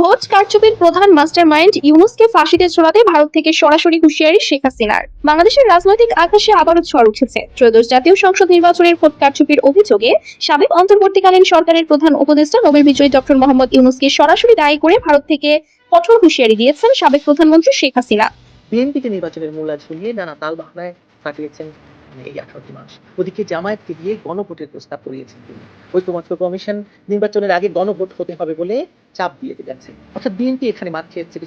Vote কারচুপির প্রধান mastermind ইউনুসকে ফাঁসিতে ঝোলাতে ভারত থেকে সরাসরি হুঁশিয়ারি শেখ হাসিনার। বাংলাদেশের রাজনৈতিক আকাশে আবারও ঝড় উঠেছে। ত্রয়োদশ জাতীয় সংসদ নির্বাচনের ভোট কারচুপির অভিযোগে সাবেক অন্তর্বর্তীকালীন সরকারের প্রধান উপদেষ্টা নোবেল বিজয়ী ডক্টর মোহাম্মদ ইউনুসকে সরাসরি দায়ী করে ভারত থেকে কঠোর হুঁশিয়ারি দিয়েছেন সাবেক প্রধানমন্ত্রী শেখ হাসিনা। বিএনপিকে নির্বাচনের মূলা ঝুলিয়ে নানা তাল বাহানায় কাটিয়েছেন এই আঠারোটি মাস। ওদিকে জামায়াতকে দিয়ে গণভোটের প্রস্তাব করিয়েছেন তিনি। ঐক্যমত্য কমিশন নির্বাচনের আগে গণভোট হতে হবে বলে চাপ দিয়ে যাচ্ছেন অর্থাৎ বিএনপি এখানে মাত খেয়েছে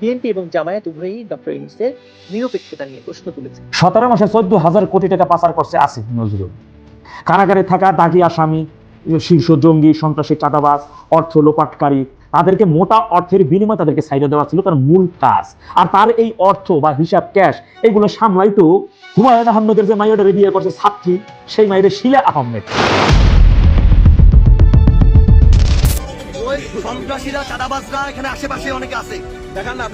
বিএনপি এবং জামায়াত উভয়ই ডক্টর ইউনুসের নিরপেক্ষতা নিয়ে প্রশ্ন তুলেছে। সতেরো মাসে চোদ্দ হাজার কোটি টাকা পাচার করছে আসিফ নজরুল। কারাগারে থাকা দাগি আসামি, শীর্ষ জঙ্গি, সন্ত্রাসী চাঁদাবাজ, অর্থ লোপাটকারী, তাদেরকে মোটা অর্থের বিনিময়ে তাদেরকে সাইডে দেওয়া ছিল তার মূল কাজ। আর তার এই অর্থ বা হিসাব ক্যাশ, এগুলো সামলাইতো হুমায়ুন আহমেদের যে মাইয়াটা বিয়ে করছে ছাত্রী, সেই মাইয়ের শিলা আহমেদ। সন্ত্রাসীরা চাঁদাবাজরা এখানে আশেপাশে অনেকে আছে।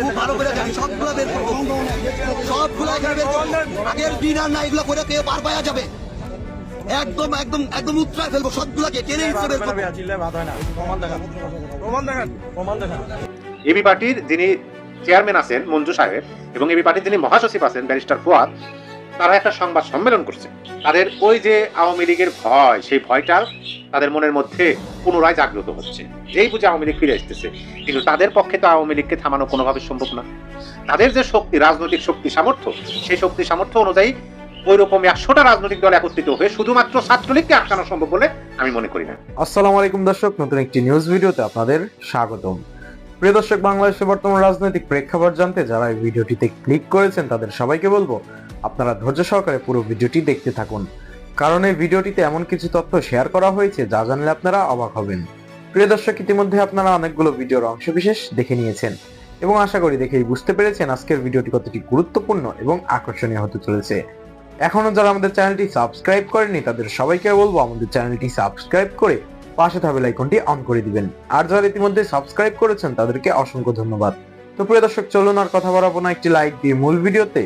খুব ভালো করে জানি সবগুলো বের করব সবগুলো এখানে বের করব আগের দিন আর না এগুলো করে কেউ পার পাওয়া যাবে। একদম একদম একদম উত্তরায় ফেলব সবগুলোকে টেনে হিসেবে বের করব। এবি পার্টির যিনি চেয়ারম্যান আছেন মঞ্জু সাহেব এবং এবি পার্টির যিনি মহাসচিব আছেন ব্যারিস্টার ফুয়াদ তারা একটা সংবাদ সম্মেলন করছে। তাদের ওই যে আওয়ামী লীগের ভয়, সেই ভয়টা তাদের মনের মধ্যে পুনরায় জাগ্রত হচ্ছে। যেই বুঝে আওয়ামী লীগ ফিরে আসতেছে। কিন্তু তাদের পক্ষে তো আওয়ামী লীগকে থামানো কোনোভাবে সম্ভব না। তাদের যে শক্তি, রাজনৈতিক শক্তি, সামর্থ্য, সেই শক্তি সামর্থ্য অনুযায়ী ওই রকম একশোটা রাজনৈতিক দল একত্রিত হয়ে শুধুমাত্র ছাত্রলীগকে আটকানো সম্ভব বলে আমি মনে করি না। আসসালামু আলাইকুম দর্শক, নতুন একটি নিউজ ভিডিওতে আপনাদের স্বাগতম। প্রিয় দর্শক, বাংলাদেশের বর্তমান রাজনৈতিক প্রেক্ষাপট জানতে যারা এই ভিডিওটিতে ক্লিক করেছেন, তাদের সবাইকে বলব আপনারা ধৈর্য সহকারে পুরো ভিডিওটি দেখতে থাকুন। কারণ এই ভিডিওটিতে এমন কিছু তথ্য শেয়ার করা হয়েছে, যা জানলে আপনারা অবাক হবেন। প্রিয় দর্শক, ইতিমধ্যে আপনারা অনেকগুলো ভিডিওর অংশবিশেষ দেখে নিয়েছেন এবং আশা করি দেখেই বুঝতে পেরেছেন আজকের ভিডিওটি কতটি গুরুত্বপূর্ণ এবং আকর্ষণীয় হতে চলেছে। এখনও যারা আমাদের চ্যানেলটি সাবস্ক্রাইব করেনি তাদের সবাইকে বলব আমাদের চ্যানেলটি সাবস্ক্রাইব করে পাশে থাকা আইকনটি অন করে দিবেন। আর যারা ইতিমধ্যে সাবস্ক্রাইব করেছেন, তাদেরকে অসংখ্য ধন্যবাদ। তো প্রিয় দর্শক, চলুন আর কথা বাড়াবো না। একটি লাইক দিয়ে মূল ভিডিওতে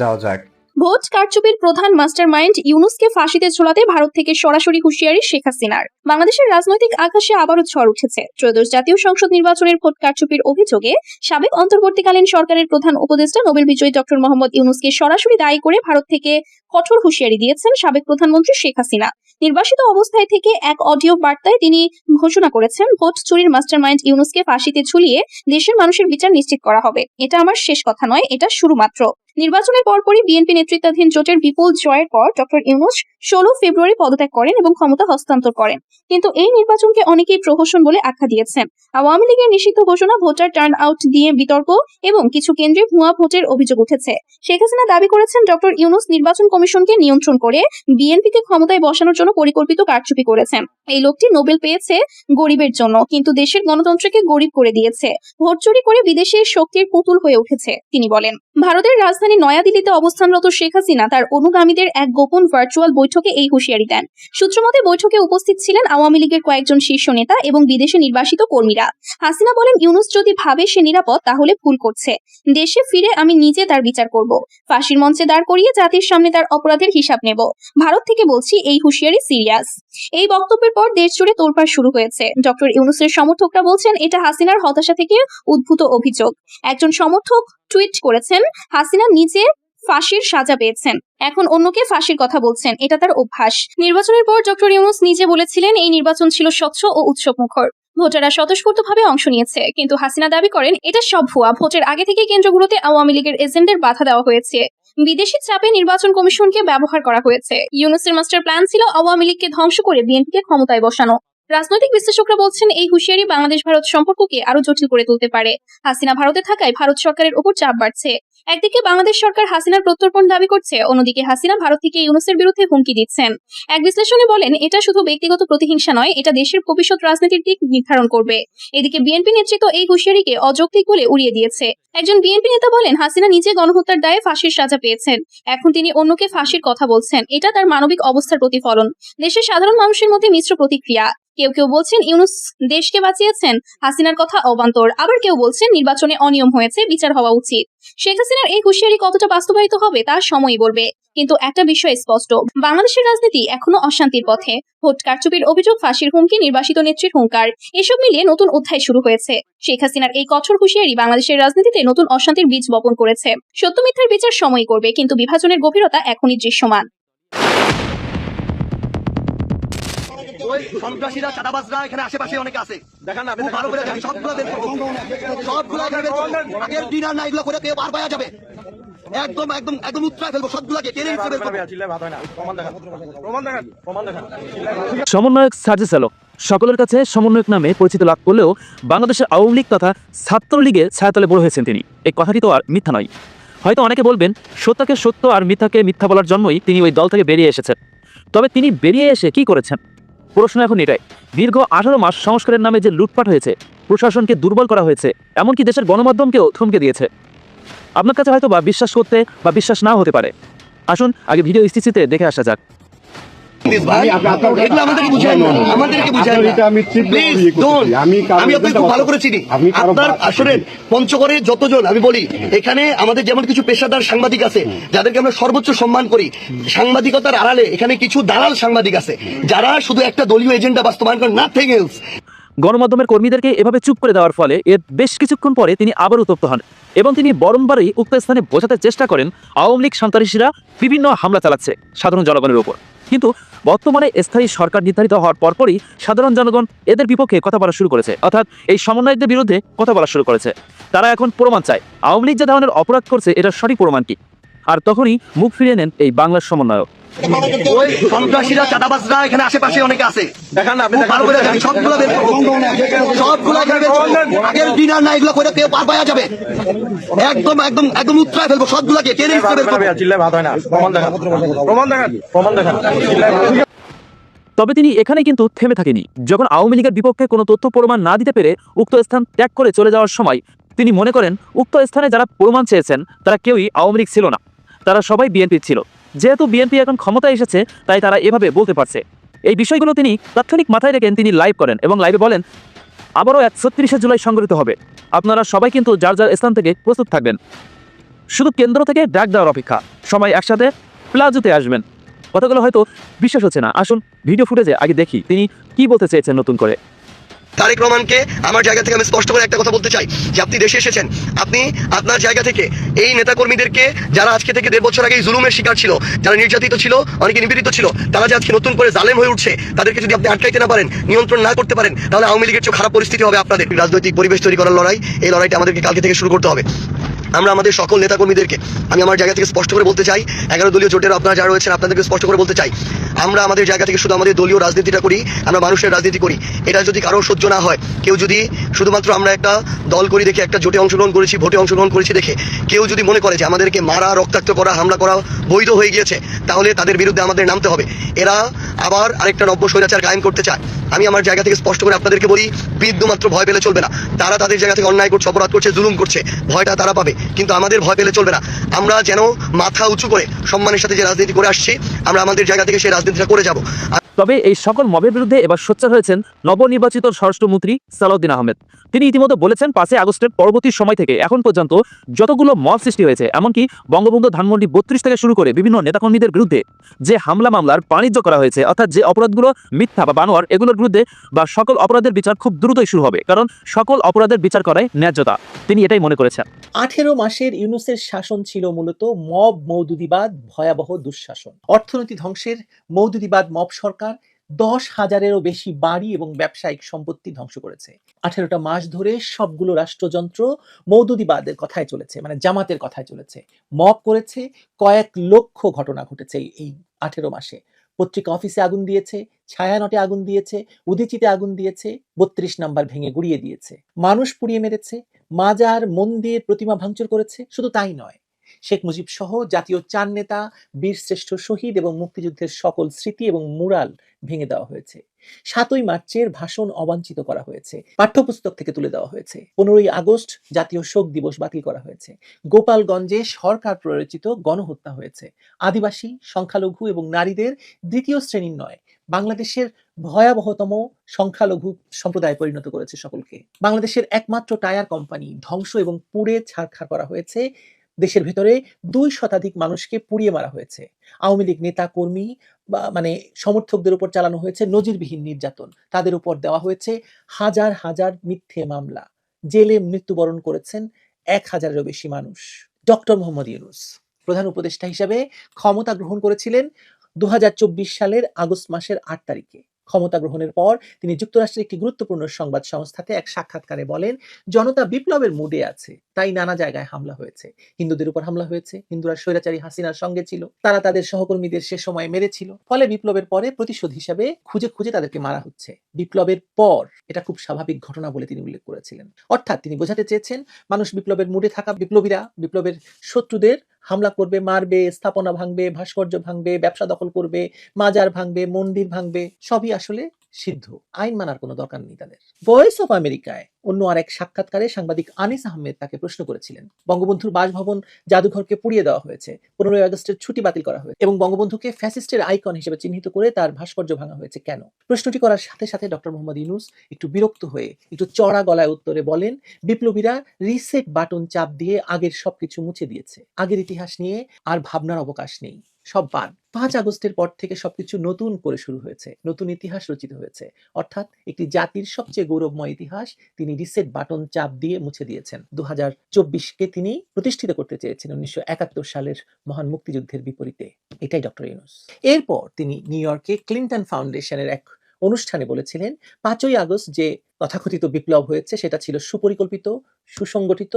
যাওয়া যাক। ভোট কারচুপির প্রধান মাস্টারমাইন্ড ইউনুসকে ফাঁসিতে ঝোলাতে ভারত থেকে সরাসরি হুঁশিয়ারি শেখ হাসিনার। বাংলাদেশের রাজনৈতিক আকাশে আবারও ঝড় উঠেছে। ত্রয়োদশ জাতীয় সংসদ নির্বাচনের ভোট কারচুপির অভিযোগে সাবেক অন্তর্বর্তীকালীন সরকারের প্রধান উপদেষ্টা নোবেল বিজয়ী ডক্টর মোহাম্মদ ইউনুসকে সরাসরি দায়ী করে ভারত থেকে কঠোর হুঁশিয়ারি দিয়েছেন সাবেক প্রধানমন্ত্রী শেখ হাসিনা। নির্বাসিত অবস্থায় থেকে এক অডিও বার্তায় তিনি ঘোষণা করেছেন, ভোট চুরির মাস্টারমাইন্ড ইউনুসকে ফাঁসিতে ঝুলিয়ে দেশের মানুষের বিচার নিশ্চিত করা হবে। এটা আমার শেষ কথা নয়, এটা শুরু মাত্র নির্বাচনের পরপরই বিএনপি নেতৃত্বাধীন জোটের বিপুল জয়ের পর ডক্টর ইউনুস ষোলো ফেব্রুয়ারি পদত্যাগ করেন এবং ক্ষমতা হস্তান্তর করেন। কিন্তু এই নির্বাচনকে অনেকেই প্রহসন বলে আখ্যা দিয়েছেন। আওয়ামী লীগের নিষিদ্ধ ঘোষণা ভোটার টার্ন আউট দিয়ে বিতর্ক এবং কিছু কেন্দ্রে ভুয়া ভোটের অভিযোগ উঠেছে। শেখ হাসিনা দাবি করেছেন ডক্টর ইউনুস নির্বাচন কমিশনকে নিয়ন্ত্রণ করে বিএনপিকে ক্ষমতায় বসানোর জন্য পরিকল্পিত কারচুপি করেছেন। এই লোকটি নোবেল পেয়েছে গরিবের জন্য, কিন্তু দেশের গণতন্ত্রকে গরিব করে দিয়েছে। ভোট চুরি করে বিদেশি শক্তির পুতুল হয়ে উঠেছে, তিনি বলেন। ভারতের রাজধানী নয়াদিল্লিতে অবস্থানরত শেখ হাসিনা তার অনুগামীদের এক গোপন ভার্চুয়াল বৈঠকে এই হুঁশিয়ারি দেন। সূত্রমতে বৈঠকে উপস্থিত ছিলেন আওয়ামী লীগের কয়েকজন শীর্ষ নেতা এবং বিদেশে নির্বাসিত কর্মীরা। হাসিনা বলেন, ইউনুস যদি ভাবে সে নিরাপদ, তাহলে ভুল করছে। দেশে ফিরে আমি নিজে তার বিচার করব। ফাঁসির মঞ্চে দাঁড় করিয়ে জাতির সামনে তার অপরাধের হিসাব নেব। ভারত থেকে বলছি, এই হুঁশিয়ারি সিরিয়াস। এই বক্তব্যের পর দেশ জুড়ে তোলপাড় শুরু হয়েছে। ডক্টর ইউনুসের সমর্থকরা বলছেন, এটা হাসিনার হতাশা থেকে উদ্ভূত অভিযোগ। একজন সমর্থক টুইট করেছেন, হাসিনা নিজে ফাঁসির সাজা পেয়েছেন। এখন অন্যকে ফাঁসির কথা বলছেন, এটা তার অভ্যাস। নির্বাচনের পর ডক্টর ইউনুস নিজে বলেছিলেন, এই নির্বাচন ছিল স্বচ্ছ ও উৎসব মুখর ভোটাররা স্বতঃস্ফূর্তভাবে অংশ নিয়েছে, কিন্তু হাসিনা দাবি করেন, এটা সব ভুয়া। ভোটের আগে থেকে কেন্দ্রগুলোতে আওয়ামী লীগের এজেন্টদের বাধা দেওয়া হয়েছে। বিদেশি চাপে নির্বাচন কমিশনকে ব্যবহার করা হয়েছে। ইউনুসের মাস্টার প্ল্যান ছিল আওয়ামী লীগকে ধ্বংস করে বিএনপিকে ক্ষমতায় বসানো। রাজনৈতিক বিশ্লেষকরা বলছেন, এই হুঁশিয়ারি বাংলাদেশ ভারত সম্পর্ককে আরও জটিল করে তুলতে পারে। হাসিনা ভারতে থাকায় ভারত সরকারের উপর চাপ বাড়ছে। একদিকে বাংলাদেশ সরকার হাসিনার প্রত্যর্পণ দাবি করছে, অন্যদিকে হাসিনা ভারত থেকে ইউনুসের বিরুদ্ধে হুমকি দিচ্ছেন। এক বিশ্লেষণে বলেন, এটা শুধু ব্যক্তিগত প্রতিহিংসা নয়, এটা দেশের ভবিষ্যৎ রাজনীতির দিক নির্ধারণ করবে। এদিকে বিএনপি নেতৃত্ব এই হুঁশিয়ারিকে অযৌক্তিক বলে উড়িয়ে দিয়েছে। একজন বিএনপি নেতা বলেন, হাসিনা নিজে গণহত্যার দায়ে ফাঁসির সাজা পেয়েছেন। এখন তিনি অন্যকে ফাঁসির কথা বলছেন, এটা তার মানবিক অবস্থার প্রতিফলন। দেশের সাধারণ মানুষের মধ্যে মিশ্র প্রতিক্রিয়া। কেউ কেউ বলছেন, ইউনুস দেশকে বাঁচিয়েছেন। হাসিনার কথা অবান্তর। আবার কেউ বলছেন, নির্বাচনে অনিয়ম হয়েছে, বিচার হওয়া উচিত। শেখ হাসিনার এই হুঁশিয়ারি কতটা বাস্তবায়িত হবে, তা সময়ই বলবে। কিন্তু একটা বিষয় স্পষ্ট, বাংলাদেশের রাজনীতি এখনও অশান্তির পথে। ভোট কারচুপির অভিযোগ, ফাঁসির হুমকি, নির্বাসিত নেত্রীর হুঙ্কার, এসব মিলিয়ে নতুন অধ্যায় শুরু হয়েছে। শেখ হাসিনার এই কঠোর হুঁশিয়ারি বাংলাদেশের রাজনীতিতে নতুন অশান্তির বীজ বপন করেছে। সত্য মিথ্যার বিচার সময় করবে, কিন্তু বিভাজনের গভীরতা এখনই দৃশ্যমান। সন্ত্রাসীরা চাঁদাবাজরা এখানে আশেপাশে অনেকে আছে। দেখান না ভালো করে জানি সবগুলো বের করব সবগুলো এখানে বের করব আগের ডিনার না এগুলো করে কেউ বার পাওয়া যাবে। একদম একদম একদম উত্তরায় ফেলব সবগুলোকে টেনে হিসেবে বের করব সমন্বয়ক সার্জিস আলক সকলের কাছে সমন্বয়ক নামে পরিচিত লাভ করলেও বাংলাদেশের আওয়ামী লীগ তথা ছাত্রলীগের ছায়াতলে বড় হয়েছেন তিনি। এই কথাটি তো আর মিথ্যা নয়। হয়তো অনেকে বলবেন সত্যকে সত্য আর মিথ্যাকে মিথ্যা বলার জন্যই তিনি ওই দল থেকে বেরিয়ে এসেছেন। তবে তিনি বেরিয়ে এসে কি করেছেন? প্রশ্ন এখন এটাই। দীর্ঘ আঠারো মাস সংস্কারের নামে যে লুটপাট হয়েছে, প্রশাসনকে দুর্বল করা হয়েছে, এমনকি দেশের গণমাধ্যমকেও থমকে দিয়েছে। আপনার কাছে হয়তো বা বিশ্বাস করতে বা বিশ্বাস না হতে পারে। আসুন, আগে ভিডিও স্থিতিতে দেখে আসা যাক। পঞ্চগড়ে যতজন আমি বলি এখানে আমাদের যেমন কিছু পেশাদার সাংবাদিক আছে যাদেরকে আমরা সর্বোচ্চ সম্মান করি সাংবাদিকতার আড়ালে এখানে কিছু দালাল সাংবাদিক আছে যারা শুধু একটা দলীয় এজেন্ডা বাস্তবায়ন করে নাথিং এলস গণমাধ্যমের কর্মীদেরকে এভাবে চুপ করে দেওয়ার ফলে এর বেশ কিছুক্ষণ পরে তিনি আবার উত্তপ্ত হন এবং তিনি বারংবারই উক্ত স্থানে বোঝাতে চেষ্টা করেন। আওয়ামী লীগ সন্ত্রাসীরা বিভিন্ন হামলা চালাচ্ছে সাধারণ জনগণের উপর। কিন্তু বর্তমানে স্থায়ী সরকার নির্ধারিত হওয়ার পরপরই সাধারণ জনগণ এদের বিপক্ষে কথা বলা শুরু করেছে। অর্থাৎ এই সমন্বয়কদের বিরুদ্ধে কথা বলা শুরু করেছে। তারা এখন প্রমাণ চায়। আওয়ামী লীগ যে ধরনের অপরাধ করছে এটা সঠিক প্রমাণ কি? আর তখনই মুখ ফিরিয়ে নেন এই বাংলার সমন্বয়ক। ওই সন্ত্রাসীরা চাঁদাবাজরা এখানে আশেপাশে অনেকে আছে। দেখান না খুব ভালো করে জানি সবগুলো বের সবগুলো আগের ডিনার না এগুলো করে কেউ বার পাওয়া যাবে। একদম একদম একদম উত্তরায় ফেলব সবগুলোকে টেনে হিসেবে বের করব। তবে তিনি এখানে কিন্তু থেমে থাকেনি। যখন আওয়ামী লীগের বিপক্ষে কোনো তথ্য প্রমাণ না দিতে পেরে উক্ত স্থান ত্যাগ করে চলে যাওয়ার সময় তিনি মনে করেন উক্ত স্থানে যারা প্রমাণ চেয়েছেন তারা কেউই আওয়ামী লীগ ছিল না। তারা সবাই বিএনপি ছিল। যেহেতু বিএনপি এখন ক্ষমতায় এসেছে, তাই তারা এভাবে বলতে পারছে। এই বিষয়গুলো তিনি তাৎক্ষণিক মাথায় রেখেন তিনি লাইভ করেন এবং লাইভে বলেন, আবারও একত্রিশে জুলাই সংগঠিত হবে। আপনারা সবাই কিন্তু যার যার স্থান থেকে প্রস্তুত থাকবেন। শুধু কেন্দ্র থেকে ডাক দেওয়ার অপেক্ষা। সবাই একসাথে প্লাজোতে আসবেন। কথাগুলো হয়তো বিশ্বাস হচ্ছে না। আসুন, ভিডিও ফুটেজে আগে দেখি তিনি কি বলতে চেয়েছেন নতুন করে। তারেক রহমানকে আমার জায়গা থেকে আমি স্পষ্ট করে একটা কথা বলতে চাই যে আপনি দেশে এসেছেন। আপনি আপনার জায়গা থেকে এই নেতাকর্মীদেরকে যারা আজকে থেকে দেড় বছর আগে জুলুমের শিকার ছিল, যারা নির্যাতিত ছিল, অনেকে নিপীড়িত ছিল, তারা যে আজকে নতুন করে জালেম হয়ে উঠছে, তাদেরকে যদি আপনি আটকাইতে না পারেন, নিয়ন্ত্রণ না করতে পারেন, তাহলে আওয়ামী লীগের চেয়ে খারাপ পরিস্থিতি হবে আপনাদের। রাজনৈতিক পরিবেশ তৈরি করার লড়াই, এই লড়াইটা আমাদেরকে কালকে থেকে শুরু করতে হবে। আমরা আমাদের সকল নেতাকর্মীদেরকে, আমি আমার জায়গা থেকে স্পষ্ট করে বলতে চাই, এগারো দলীয় জোটের আপনারা যারা রয়েছেন, আপনাদেরকে স্পষ্ট করে বলতে চাই, আমরা আমাদের জায়গা থেকে শুধু আমাদের দলীয় রাজনীতিটা করি, আমরা মানুষের রাজনীতি করি। এটা যদি কারও সহ্য না হয়, কেউ যদি শুধুমাত্র আমরা একটা দল করি দেখে, একটা জোটে অংশগ্রহণ করেছি, ভোটে অংশগ্রহণ করেছি দেখে, কেউ যদি মনে করে যে আমাদেরকে মারা, রক্তাক্ত করা, হামলা করা বৈধ হয়ে গিয়েছে, তাহলে তাদের বিরুদ্ধে আমাদের নামতে হবে। এরা আবার আরেকটা নব্য স্বৈরাচার গায়ন করতে চায়। আমি আমার জায়গা থেকে স্পষ্ট করে আপনাদেরকে বলি বিন্দুমাত্র ভয় পেলে চলবে না। তারা তাদের জায়গা থেকে অন্যায় করছে, অপরাধ করছে, জুলুম করছে। ভয়টা তারা পাবে, কিন্তু আমাদের ভয় পেলে চলবে না। আমরা যেন মাথা উঁচু করে সম্মানের সাথে যে রাজনীতি করে আসছি, আমরা আমাদের জায়গা থেকে সেই রাজনীতিটা করে যাব। তবে এই সকল মবের বিরুদ্ধে এবার সোচ্চার হয়েছেন নবনির্বাচিত স্বরাষ্ট্রমন্ত্রী সালাউদ্দিন আহমেদ। তিনি ইতিমধ্যে বলেছেন, পাঁচই আগস্টের পরবর্তী সময় থেকে এখন পর্যন্ত যতগুলো মব সৃষ্টি হয়েছে, এমনকি বঙ্গবন্ধু ধানমন্ডি বত্রিশ থেকে শুরু করে বিভিন্ন নেতাকর্মীদের বিরুদ্ধে যে হামলা মামলার বাণিজ্য করা হয়েছে, অর্থাৎ যে অপরাধগুলো মিথ্যা বা বানোয়ার, এগুলোর বিরুদ্ধে বা সকল অপরাধের বিচার খুব দ্রুতই শুরু হবে, কারণ সকল অপরাধের বিচার করাই ন্যায্যতা। তিনি এটাই মনে করেছেন। আঠেরো মাসের ইউনুসের শাসন ছিল মূলত মব মৌদুদিবাদ, ভয়াবহ দুঃশাসন। অর্থনীতি ধ্বংসের মৌদুদিবাদ মব সরকার দশ হাজারেরও বেশি বাড়ি এবং ব্যবসায়িক সম্পত্তি ধ্বংস করেছে। আঠেরোটা মাস ধরে সবগুলো রাষ্ট্রযন্ত্র মৌদুদিবাদের কথায় চলেছে মানে জামাতের কথায় চলেছে। মব করেছে, কয়েক লক্ষ ঘটনা ঘটেছে এই- আঠেরো মাসে। পত্রিকা অফিসে আগুন দিয়েছে, ছায়ানটে আগুন দিয়েছে, উদিচিতে আগুন দিয়েছে, বত্রিশ নাম্বার ভেঙে গুড়িয়ে দিয়েছে। মানুষ পুড়িয়ে মেরেছে, মাজার মন্দির প্রতিমা ভাঙচুর করেছে, শুধু তাই নয় শেখ মুজিব সহ জাতীয় চার নেতা বীরশ্রেষ্ঠ শহীদ এবং মুক্তিযুদ্ধের সকল স্মৃতি এবং মুরাল ভেঙে দেওয়া হয়েছে। সাতই মার্চের ভাষণ অবাঞ্ছিত করা হয়েছে। পাঠ্যপুস্তক থেকে তুলে দেওয়া হয়েছে। পনেরোই আগস্ট জাতীয় শোক দিবস বাতিল করা হয়েছে। গোপালগঞ্জে সরকার প্ররোচিত গণহত্যা হয়েছে। আদিবাসী, সংখ্যালঘু এবং নারীদের দ্বিতীয় শ্রেণির নয়, বাংলাদেশের ভয়াবহতম সংখ্যালঘু সম্প্রদায় পরিণত করেছে সকলকে। বাংলাদেশের একমাত্র টায়ার কোম্পানি ধ্বংস এবং পুড়ে ছাড়খাড় করা হয়েছে দেশের ভেতরে দুই শতাধিক মানুষকে পুড়িয়ে মারা হয়েছে। আওয়ামী লীগ নেতা, কর্মী বা মানে সমর্থকদের উপর চালানো হয়েছে নজিরবিহীন নির্যাতন। তাদের উপর দেওয়া হয়েছে হাজার হাজার মিথ্যে মামলা। জেলে মৃত্যুবরণ করেছেন এক হাজারেরও বেশি মানুষ। ডক্টর মোহাম্মদ ইউনুস, প্রধান উপদেষ্টা হিসাবে ক্ষমতা গ্রহণ করেছিলেন দু হাজার চব্বিশ সালের আগস্ট মাসের আট তারিখে। ক্ষমতা গ্রহণের পর তিনি যুক্তরাষ্ট্রের একটি গুরুত্বপূর্ণ সংবাদ সংস্থাতে এক সাক্ষাৎকারে বলেন, জনতা বিপ্লবের মুডে আছে। তাই নানা জায়গায় হামলা হয়েছে। হিন্দুদের উপর হামলা হয়েছে। হিন্দুরা স্বৈরাচারী হাসিনার সঙ্গে ছিল। তারা তাদের সহকর্মীদের সে সময় মেরেছিল। ফলে বিপ্লবের পরে প্রতিশোধ হিসাবে খুঁজে খুঁজে তাদেরকে মারা হচ্ছে। বিপ্লবের পর এটা খুব স্বাভাবিক ঘটনা বলে তিনি উল্লেখ করেছিলেন। অর্থাৎ তিনি বোঝাতে চেয়েছেন, মানুষ বিপ্লবের মুডে থাকা বিপ্লবীরা, বিপ্লবের শত্রুদের হামলা করবে, মারবে, স্থাপনা ভাঙবে, ভাস্কর্য ভাঙবে, ব্যবসা দখল করবে, মাজার ভাঙবে, মন্দির ভাঙবে, সবই আসলে সিদ্ধ। আইন মানার কোনো দরকার নেই তাদের। ভয়েস অফ আমেরিকায় অন্য আরেক সাক্ষাৎকারে সাংবাদিক আনিস আহমেদ তাকে প্রশ্ন করেছিলেন। বঙ্গবন্ধুর বাসভবন জাদুঘরকে পুড়িয়ে দেওয়া হয়েছে। পনেরোই আগস্টের ছুটি বাতিল করা হয়েছে এবং বঙ্গবন্ধুকে ফ্যাসিস্টের আইকন হিসেবে চিহ্নিত করে তার ভাস্কর্য ভাঙা হয়েছে কেন? প্রশ্নটি করার সাথে সাথে ডক্টর মোহাম্মদ ইউনুস একটু বিরক্ত হয়ে একটু চড়া গলায় উত্তরে বলেন, বিপ্লবীরা রিসেট বাটন চাপ দিয়ে আগের সবকিছু মুছে দিয়েছে। আগের ইতিহাস নিয়ে আর ভাবনার অবকাশ নেই। সব বাদ। পাঁচ আগস্টের পর থেকে সবকিছু নতুন করে শুরু হয়েছে, নতুন ইতিহাস রচিত হয়েছে। অর্থাৎ একটি জাতির সবচেয়ে গৌরবময় ইতিহাস তিনি রিসেট বাটন চাপ দিয়ে মুছে দিয়েছেন। দু হাজার চব্বিশকে তিনি প্রতিষ্ঠিত করতে চেয়েছেন উনিশশো একাত্তর সালের মহান মুক্তিযুদ্ধের বিপরীতে। এটাই ডক্টর ইউনুস। এরপর তিনি নিউ ইয়র্কে ক্লিন্টন ফাউন্ডেশনের এক অনুষ্ঠানে বলেছিলেন, পাঁচই আগস্ট যে তথাকথিত বিপ্লব হয়েছে সেটা ছিল সুপরিকল্পিত, সুসংগঠিত,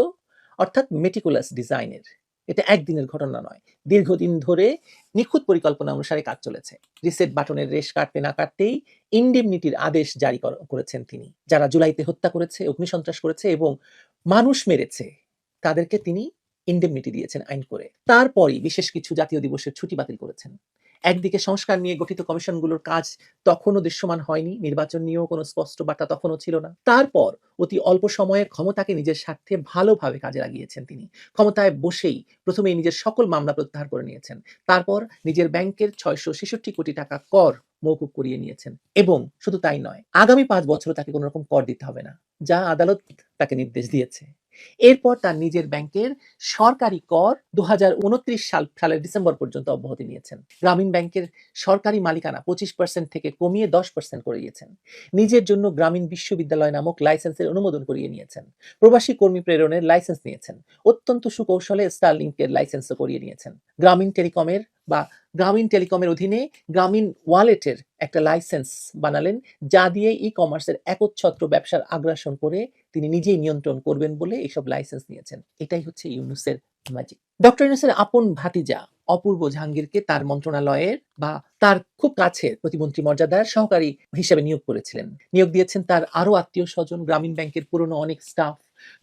অর্থাৎ মেটিকুলাস ডিজাইনের এটা একদিনের ঘটনা নয়। দীর্ঘদিন ধরে নিখুঁত পরিকল্পনা অনুসারে কাজ চলেছে। রিসেট বাটনের রেশ কাটতে না কাটতেই ইন্ডেমনিটির আদেশ জারি করেছেন তিনি। যারা জুলাইতে হত্যা করেছে, অগ্নিসন্ত্রাস করেছে এবং মানুষ মেরেছে, তাদেরকে তিনি ইন্ডেমনিটি দিয়েছেন আইন করে। তারপরই বিশেষ কিছু জাতীয় দিবসের ছুটি বাতিল করেছেন। একদিকে সংস্কার নিয়ে গঠিত কমিশনগুলোর কাজ তখনও দৃশ্যমান হয়নি, নির্বাচন নিয়েও কোনো স্পষ্ট বার্তা তখনও ছিল না। তারপর অতি অল্প সময়ে ক্ষমতাকে নিজের স্বার্থে ভালোভাবে কাজে লাগিয়েছেন তিনি। ক্ষমতায় বসেই প্রথমে নিজের সকল মামলা প্রত্যাহার করে নিয়েছেন। তারপর নিজের ব্যাংকের ছয়শো ছেষট্টি কোটি টাকা কর মৌকুব করিয়ে নিয়েছেন। এবং শুধু তাই নয়, আগামী পাঁচ বছর তাকে কোনো রকম কর দিতে হবে না, যা আদালত তাকে নির্দেশ দিয়েছে। এরপর তার নিজের ব্যাংকের সরকারি কর দু সাল, সালের ডিসেম্বর পর্যন্ত অব্যাহতি নিয়েছেন। গ্রামীণ ব্যাংকের সরকারি মালিকানা পঁচিশ পার্সেন্ট থেকে কমিয়ে দশ পার্সেন্ট করে দিয়েছেন। নিজের জন্য গ্রামীণ বিশ্ববিদ্যালয় নামক লাইসেন্সের অনুমোদন করিয়ে নিয়েছেন। প্রবাসী কর্মী প্রেরণের লাইসেন্স নিয়েছেন। অত্যন্ত সুকৌশলে স্টার স্টারলিংকের লাইসেন্সও করিয়ে নিয়েছেন। গ্রামীণ টেলিকমের বা গ্রামীণ টেলিকমের অধীনে গ্রামীণ ওয়ালেটের একটা লাইসেন্স বানালেন, যা দিয়ে ই কমার্সের একচ্ছত্র ব্যবসার আগ্রাসন করে তিনি নিজেই নিয়ন্ত্রণ করবেন বলে এইসব লাইসেন্স নিয়েছেন। এটাই হচ্ছে ইউনুসের ম্যাজিক ডক্টর ইউনুসের আপন ভাতিজা অপূর্ব জাহাঙ্গীরকে তার মন্ত্রণালয়ের বা তার খুব কাছের প্রতিমন্ত্রী মর্যাদার সহকারী হিসেবে নিয়োগ করেছিলেন। নিয়োগ দিয়েছেন তার আরও আত্মীয় স্বজন, গ্রামীণ ব্যাংকের পুরনো অনেক স্টাফ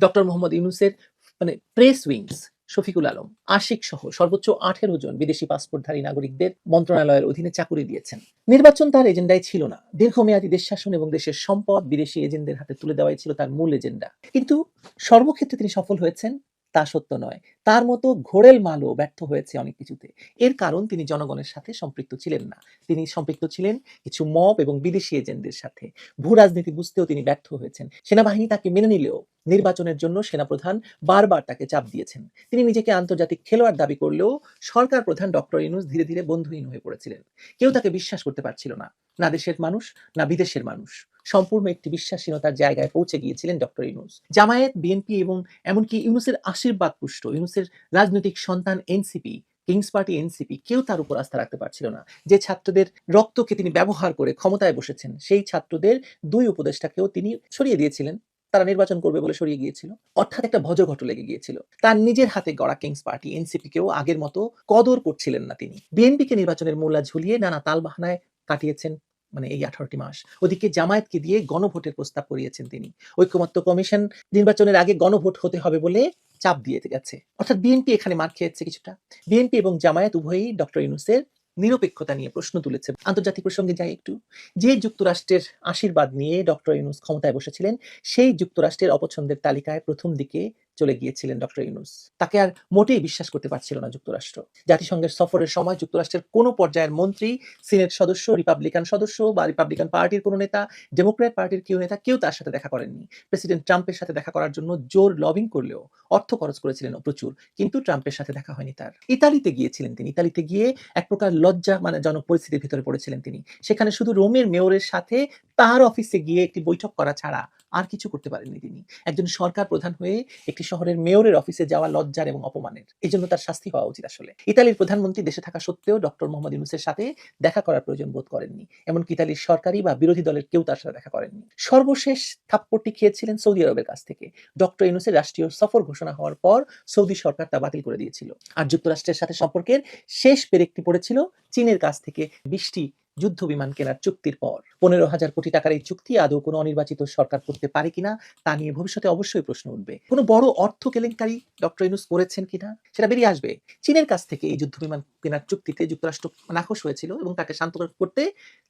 ডক্টর মোহাম্মদ ইউনুসের মানে প্রেস উইংস শফিকুল আলম, আশিক সহ সর্বোচ্চ আঠেরো জন বিদেশি পাসপোর্টধারী নাগরিকদের মন্ত্রণালয়ের অধীনে চাকুরি দিয়েছেন। নির্বাচন তার এজেন্ডায় ছিল না। দীর্ঘমেয়াদী দেশ শাসন এবং দেশের সম্পদ বিদেশি এজেন্টদের হাতে তুলে দেওয়াই ছিল তার মূল এজেন্ডা। কিন্তু সর্বক্ষেত্রে তিনি সফল হয়েছেন তা সত্য নয়। তার মতো ঘোড়েল মালও ব্যর্থ হয়েছে অনেক কিছুতে। এর কারণ তিনি জনগণের সাথে সম্পৃক্ত ছিলেন না। তিনি সম্পৃক্ত ছিলেন কিছু মব এবং বিদেশি এজেন্টদের সাথে। ভূ রাজনীতি বুঝতেও তিনি ব্যর্থ হয়েছেন। সেনাবাহিনী তাকে মেনে নিলেও নির্বাচনের জন্য সেনাপ্রধান বারবার তাকে চাপ দিয়েছেন। তিনি নিজেকে আন্তর্জাতিক খেলোয়াড় দাবি করলেও সরকার প্রধান ডক্টর ইনুস ধীরে ধীরে বন্ধুহীন হয়ে পড়েছিলেন। কেউ তাকে বিশ্বাস করতে পারছিল না। না দেশের মানুষ, না বিদেশের মানুষ। সম্পূর্ণ একটি বিশ্বাসহীনতার জায়গায় পৌঁছে গিয়েছিলেন ডক্টর ইউনুস। জামায়াত, বিএনপি এবং এমনকি ইউনুসের আশীর্বাদ পুষ্ট ইউনুসের রাজনৈতিক সন্তান এনসিপি, কিংস পার্টি এনসিপি কেউ তার উপর আস্থা রাখতে পারছিল না। যে ছাত্রদের রক্তকে তিনি ব্যবহার করে ক্ষমতায় বসেছেন, সেই ছাত্রদের দুই উপদেষ্টাকেও তিনি সরিয়ে দিয়েছিলেন। তারা নির্বাচন করবে বলে সরিয়ে গিয়েছিল। অর্থাৎ একটা ভজঘট লেগে গিয়েছিল। তার নিজের হাতে গড়া কিংস পার্টি এনসিপি কেও আগের মতো কদর করছিলেন না তিনি। বিএনপিকে নির্বাচনের মূল্যা ঝুলিয়ে নানা তালবাহানায় কাটিয়েছেন মানে এই আঠারোটি মাস। ওদিকে জামায়াতকে দিয়ে গণভোটের প্রস্তাব করিয়েছেন তিনি। ঐক্যমত্য কমিশন নির্বাচনের আগে গণভোট হতে হবে বলে চাপ দিয়ে গেছে। অর্থাৎ বিএনপি এখানে মার খেয়েছে কিছুটা। বিএনপি এবং জামায়াত উভয়ই ডক্টর ইউনুসের নিরপেক্ষতা নিয়ে প্রশ্ন তুলেছে। আন্তর্জাতিক প্রসঙ্গে যাই একটু। যে যুক্তরাষ্ট্রের আশীর্বাদ নিয়ে ডক্টর ইউনুস ক্ষমতায় বসেছিলেন, সেই যুক্তরাষ্ট্রের অপছন্দের তালিকায় প্রথম দিকে চলে গিয়েছিলেন ডক্টর ইউনুস। তাকে আর মোটেই বিশ্বাস করতে পারছিল না যুক্তরাষ্ট্র। জাতিসংঘের সফরের সময় যুক্তরাষ্ট্রের কোনো পর্যায়ের মন্ত্রী, সিনেট সদস্য, রিপাবলিকান সদস্য বা রিপাবলিকান পার্টির কোনো নেতা, ডেমোক্র্যাট পার্টির কেউ নেতা, কেউ তার সাথে দেখা করেননি। প্রেসিডেন্ট ট্রাম্পের সাথে দেখা করার জন্য জোর লবিং করলেও অর্থ খরচ করেছিলেন প্রচুর, কিন্তু ট্রাম্পের সাথে দেখা হয়নি তার। ইতালিতে গিয়েছিলেন তিনি। ইতালিতে গিয়ে এক প্রকার লজ্জা মানে জনক পরিস্থিতির ভিতরে পড়েছিলেন তিনি। সেখানে শুধু রোমের মেয়রের সাথে তার অফিসে গিয়ে একটি বৈঠক করা ছাড়া আর কিছু করতে পারেননি তিনি। একজন সরকার প্রধান হয়ে একটি শহরের মেয়রের অফিসে যাওয়া লজ্জার এবং অপমানের। এই জন্য তার শাস্তি হওয়া উচিত আসলে। ইতালির প্রধানমন্ত্রী দেশে থাকা সত্ত্বেও ডক্টর মোহাম্মদ ইউনুসের সাথে দেখা করার প্রয়োজন বোধ করেননি। এমনকি ইতালির সরকারি বা বিরোধী দলের কেউ তার সাথে দেখা করেননি। সর্বশেষ থাপ্পড়টি খেয়েছিলেন সৌদি আরবের কাছ থেকে। ডক্টর ইউনুসের রাষ্ট্রীয় সফর ঘোষণা হওয়ার পর সৌদি সরকার তা বাতিল করে দিয়েছিল। আর যুক্তরাষ্ট্রের সাথে সম্পর্কের শেষ পেরেকটি পড়েছিল চীনের কাছ থেকে। বৃষ্টি যুদ্ধ বিমান কেনার চুক্তির পর। পনেরো হাজার কোটি টাকার এই চুক্তি আদৌ কোনো অনির্বাচিত সরকার করতে পারে কিনা, তা নিয়ে ভবিষ্যতে অবশ্যই প্রশ্ন উঠবে। কোনো বড় অর্থ কেলেঙ্কারি ডক্টর ইনুস করেছেন কিনা, সেটা বেরিয়ে আসবে। চীনের কাছ থেকে এই যুদ্ধ বিমান কেনার চুক্তিতে যুক্তরাষ্ট্র নাখোশ হয়েছিল এবং তাকে শান্ত করতে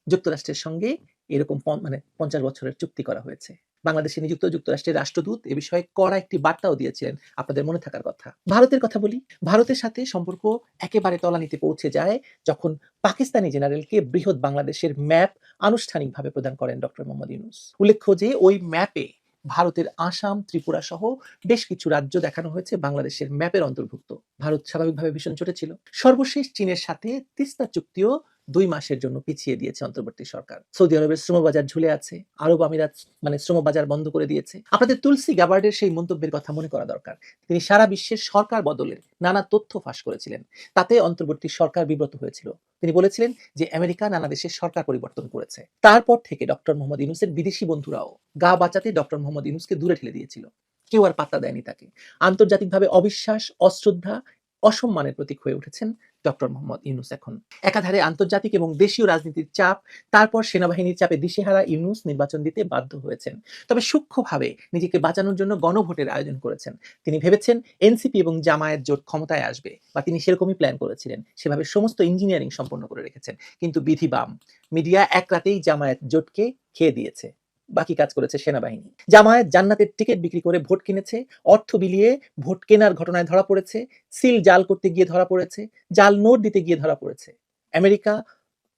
যুক্তরাষ্ট্রের সঙ্গে এরকম মানে পঞ্চাশ বছরের চুক্তি করা হয়েছে। বাংলাদেশে নিযুক্ত যুক্তরাষ্ট্রের রাষ্ট্রদূত এ বিষয়ে কড়া একটি বার্তাও দিয়েছিলেন আপনাদের মনে থাকার কথা। ভারতের কথা বলি। ভারতের সাথে সম্পর্ক একেবারে তলানিতে পৌঁছে যায় যখন পাকিস্তানি জেনারেলকে বৃহৎ বাংলাদেশের ম্যাপ আনুষ্ঠানিকভাবে প্রদান করেন ডক্টর মোহাম্মদ ইউনুস। উল্লেখ্য যে ওই ম্যাপে ভারতের আসাম, ত্রিপুরা সহ বেশ কিছু রাজ্য দেখানো হয়েছে বাংলাদেশের ম্যাপের অন্তর্ভুক্ত। ভারত স্বাভাবিকভাবে ভীষণ চটেছিল সর্বশেষ চীনের সাথে তিস্তা চুক্তিও দুই মাসের জন্য পিছিয়ে দিয়েছে অন্তর্বর্তী সরকার। সৌদি আরবের শ্রমবাজার ঝুলে আছে, আরব আমিরাত মানে শ্রমবাজার বন্ধ করে দিয়েছে। আপনাদের তুলসী গ্যাবার্ডের সেই মন্তব্যের কথা মনে করা দরকার। তিনি সারা বিশ্বের সরকার বদলের নানা তথ্য ফাঁস করেছিলেন। তাতে অন্তর্বর্তী সরকার বিব্রত হয়েছিল। তিনি বলেছিলেন যে, আমেরিকা নানা দেশের সরকার পরিবর্তন করেছে। তারপর থেকে ডক্টর মোহাম্মদ ইউনুসের বিদেশি বন্ধুরাও গা বাঁচাতে ডক্টর মোহাম্মদ ইউনুসকে দূরে ঠেলে দিয়েছিল। কেউ আর পাত্তা দেয়নি তাকে। আন্তর্জাতিকভাবে অবিশ্বাস, অশ্রদ্ধা, অসম্মানের প্রতীক হয়ে উঠেছেন ডক্টর মোহাম্মদ ইউনুস এখন। একাধারে আন্তর্জাতিক এবং দেশীয় রাজনীতির চাপ, তারপর সেনাবাহিনীর চাপে দিশেহারা ইউনুস নির্বাচন দিতে বাধ্য হয়েছেন। তবে সূক্ষ্মভাবে নিজেকে বাঁচানোর জন্য গণভোটের আয়োজন করেছেন। তিনি ভেবেছেন এনসিপি এবং জামায়াত জোট ক্ষমতায় আসবে বা তিনি সেরকমই প্ল্যান করেছিলেন। সেভাবে সমস্ত ইঞ্জিনিয়ারিং সম্পন্ন করে রেখেছেন। কিন্তু বিধি বাম, মিডিয়া এক রাতেই জামায়াত জোটকে খেয়ে দিয়েছে। বাকি কাজ করেছে সেনাবাহিনী। জামায়াত জান্নাতের টিকিট বিক্রি করে ভোট কিনেছে, অর্থ বিলিয়ে ভোট কেনার ঘটনায় ধরা পড়েছে, সিল জাল করতে গিয়ে ধরা পড়েছে, জাল নোট দিতে গিয়ে ধরা পড়েছে। আমেরিকা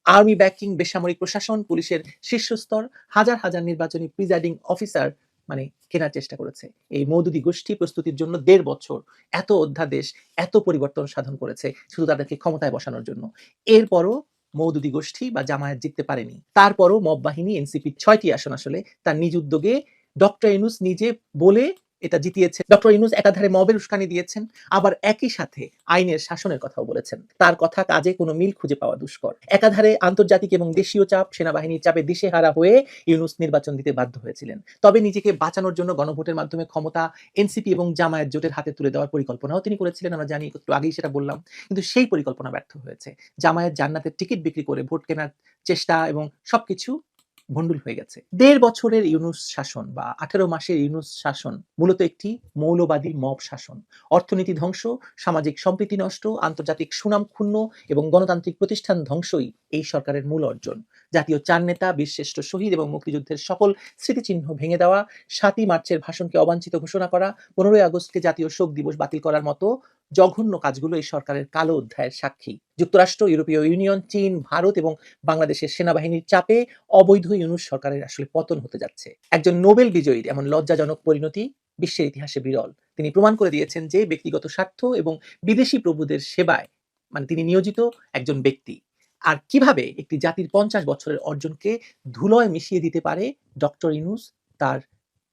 আর্মি ব্যাকিং বেসামরিক প্রশাসন, পুলিশের শীর্ষস্তর, হাজার হাজার নির্বাচনী প্রিজাইডিং অফিসার মানে কেনার চেষ্টা করেছে। এই মৌদুদি গোষ্ঠী প্রস্তুতির জন্য দেড় বছর এত অধ্যাদেশ, এত পরিবর্তন সাধন করেছে শুধু তাদেরকে ক্ষমতায় বসানোর জন্য। এরপরও মৌদুদি গোষ্ঠী বা জামায়াত জিততে পারেনি। তারপরও মব বাহিনী, এনসিপির ছয়টি আসন আসলে তার নিজ উদ্যোগে ডক্টর ইনুস নিজে বলে এটা জিতিয়েছে। ডক্টর ইনুস একাধারে মবের উস্কানি দিয়েছেন, আবার একই সাথে আইনের শাসনের কথাও বলেছেন। তার কথা কাজে কোনো মিল খুঁজে পাওয়া দুষ্কর। একাধারে আন্তর্জাতিক এবং দেশীয় চাপ, সেনাবাহিনীর চাপে দিশেহারা হয়ে ইউনুস নির্বাচন দিতে বাধ্য হয়েছিলেন। তবে নিজেকে বাঁচানোর জন্য গণভোটের মাধ্যমে ক্ষমতা, এনসিপি এবং জামায়াত জোটের হাতে তুলে দেওয়ার পরিকল্পনাও তিনি করেছিলেন, আমরা জানি, একটু আগেই সেটা বললাম। কিন্তু সেই পরিকল্পনা ব্যর্থ হয়েছে। জামায়াত জান্নাতের টিকিট বিক্রি করে ভোট কেনার চেষ্টা এবং সবকিছু ভণ্ডুল হয়ে গেছে। দেড় বছরের ইউনুস শাসন বা আঠেরো মাসের ইউনুস শাসন মূলত একটি মৌলবাদী মব শাসন। অর্থনীতি ধ্বংস, সামাজিক সম্প্রীতি নষ্ট, আন্তর্জাতিক সুনাম ক্ষুণ্ণ এবং গণতান্ত্রিক প্রতিষ্ঠান ধ্বংসই এই সরকারের মূল অর্জন। জাতীয় চার নেতা, বীরশ্রেষ্ঠ শহীদ এবং মুক্তিযুদ্ধের সকল স্মৃতিচিহ্ন ভেঙে দেওয়া, সাতই মার্চের ভাষণকে অবাঞ্ছিত ঘোষণা করা, পনেরোই আগস্টকে জাতীয় শোক দিবস বাতিল করার মতো জঘন্য কাজগুলো এই সরকারের কালো অধ্যায়ের সাক্ষী। যুক্তরাষ্ট্র, ইউরোপীয় ইউনিয়ন, চীন, ভারত এবং বাংলাদেশের সেনাবাহিনীর চাপে অবৈধ ইউনুস সরকারের আসলে পতন হতে যাচ্ছে। একজন নোবেল বিজয়ীর এমন লজ্জাজনক পরিণতি বিশ্বের ইতিহাসে বিরল। তিনি প্রমাণ করে দিয়েছেন যে ব্যক্তিগত স্বার্থ এবং বিদেশি প্রভুদের সেবায় মানে তিনি নিয়োজিত একজন ব্যক্তি। আর কীভাবে একটি জাতির পঞ্চাশ বছরের অর্জনকে ধুলোয় মিশিয়ে দিতে পারে ডক্টর ইনুস তার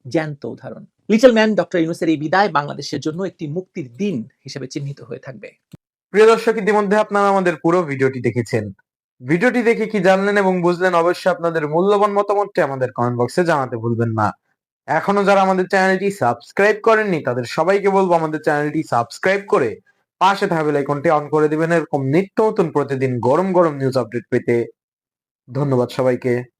জ্যান্ত উদাহরণ। লিটল ম্যান ডক্টর ইনুসের এই বিদায় বাংলাদেশের জন্য একটি মুক্তির দিন হিসেবে চিহ্নিত হয়ে থাকবে। প্রিয় দর্শক, ইতিমধ্যে আপনারা আমাদের পুরো ভিডিওটি দেখেছেন। ভিডিওটি দেখে কি জানলেন এবং বুঝলেন অবশ্যই আপনাদের মূল্যবান মতামতটি আমাদের কমেন্ট বক্সে জানাতে ভুলবেন না। এখনও যারা আমাদের চ্যানেলটি সাবস্ক্রাইব করেননি, তাদের সবাইকে বলব আমাদের চ্যানেলটি সাবস্ক্রাইব করে পাশে থাকা বেল আইকনটি অন করে দিবেন। এরকম নিত্য নতুন প্রতিদিন গরম গরম নিউজ আপডেট পেতে। ধন্যবাদ সবাইকে।